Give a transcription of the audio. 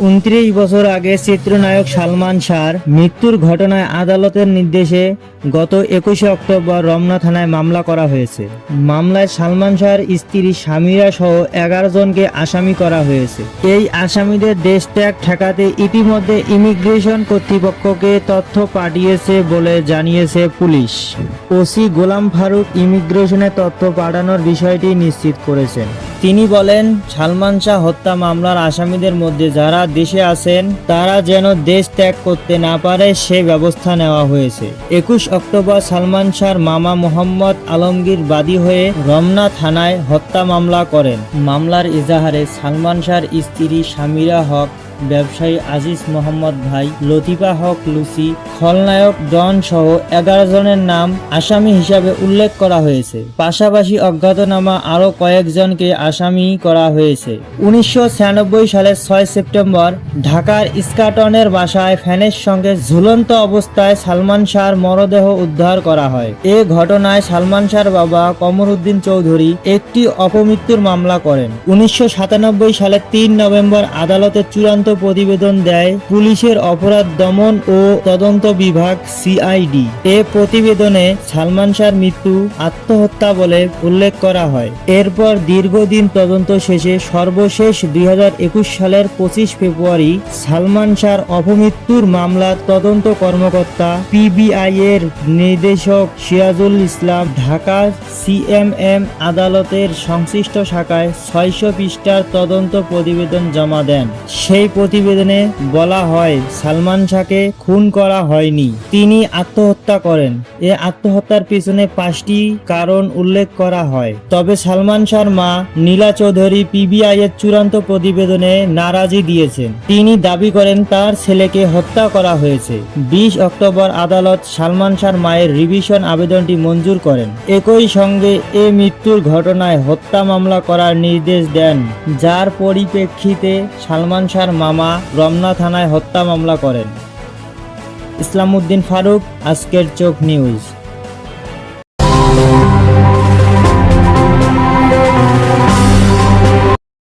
উনত্রিশ বছর আগে চিত্রনায়ক সালমান শাহর মৃত্যুর ঘটনায় আদালতের নির্দেশে গত একুশে অক্টোবর রমনা থানায় মামলা করা হয়েছে। মামলায় সালমান শাহর স্ত্রী সামিরা সহ এগারো জনকে আসামি করা হয়েছে। এই আসামিদের দেশ ত্যাগ ঠেকাতে ইতিমধ্যে ইমিগ্রেশন কর্তৃপক্ষকে তথ্য পাঠিয়েছে বলে জানিয়েছে পুলিশ। ওসি গোলাম ফারুক ইমিগ্রেশনে তথ্য পাঠানোর বিষয়টি নিশ্চিত করেছেন। তিনি বলেন, সালমান শাহ হত্যা মামলার আসামিদের মধ্যে যারা দেশে আছেন, তারা যেন দেশ ত্যাগ করতে না পারে সে ব্যবস্থা নেওয়া হয়েছে। একুশ অক্টোবর সালমান শাহর মামা মোহাম্মদ আলমগীর বাদী হয়ে রমনা থানায় হত্যা মামলা করেন। মামলার ইজাহারে সালমান শাহর স্ত্রী সামিরা হক ব্যবসায়ী আজিজ মোহাম্মদ ভাই, লতিফা হক, লুসি, খলনায়ক ডন সহ এগারো জনের নাম আসামি হিসাবে উল্লেখ করা হয়েছে। পাশাপাশি অজ্ঞাতনামা আরও কয়েকজনকে আসামি করা হয়েছে। উনিশশো সালের ছয় সেপ্টেম্বর ঢাকার ইস্কাটনের বাসায় ফ্যানের সঙ্গে ঝুলন্ত অবস্থায় সালমান শাহর মরদেহ উদ্ধার করা হয়। এ ঘটনায় সালমান শাহর বাবা কমর উদ্দিন চৌধুরী একটি অপমৃত্যুর মামলা করেন। উনিশশো সাতানব্বই সালের তিন নভেম্বর আদালতে চূড়ান্ত প্রতিবেদন দেয় পুলিশের অপরাধ দমন ও তদন্ত বিভাগ সিআইডি। এ প্রতিবেদনে সালমান শাহর মৃত্যু, আত্মহত্যা বলে উল্লেখ করা হয়। এরপর দীর্ঘদিন তদন্ত শেষে সর্বশেষ দুই হাজার একুশ সালের পঁচিশ ফেব্রুয়ারি সালমান শাহর অপমৃত্যুর মামলার তদন্ত কর্মকর্তা পিবিআই এর নির্দেশক সিরাজুল ইসলাম ঢাকা সিএমএম আদালতের সংশ্লিষ্ট শাখায় ছয়শো পৃষ্ঠার তদন্ত প্রতিবেদন জমা দেন। সেই প্রতিবেদনে বলা হয়, সালমান শাহকে খুন করা হয়নি। তিনি আত্মহত্যা করেন। এ আত্মহত্যার পিছনে পাঁচটি কারণ উল্লেখ করা হয়। তবে সালমান শাহর মা নীলা চৌধুরী পিবিআই এর চূড়ান্ত প্রতিবেদনে নারাজি দিয়েছেন। তিনি দাবি করেন, তার ছেলেকে হত্যা করা হয়েছে। বিশ অক্টোবর আদালত সালমান শাহর মায়ের রিভিশন আবেদনটি মঞ্জুর করেন। একই সঙ্গে এ মৃত্যুর ঘটনায় হত্যা মামলা করার নির্দেশ দেন, যার পরিপ্রেক্ষিতে সালমান শাহর মামা রমনা থানায় হত্যা মামলা করেন। ইসলামউদ্দিন ফারুক আজকের চোখ নিউজ।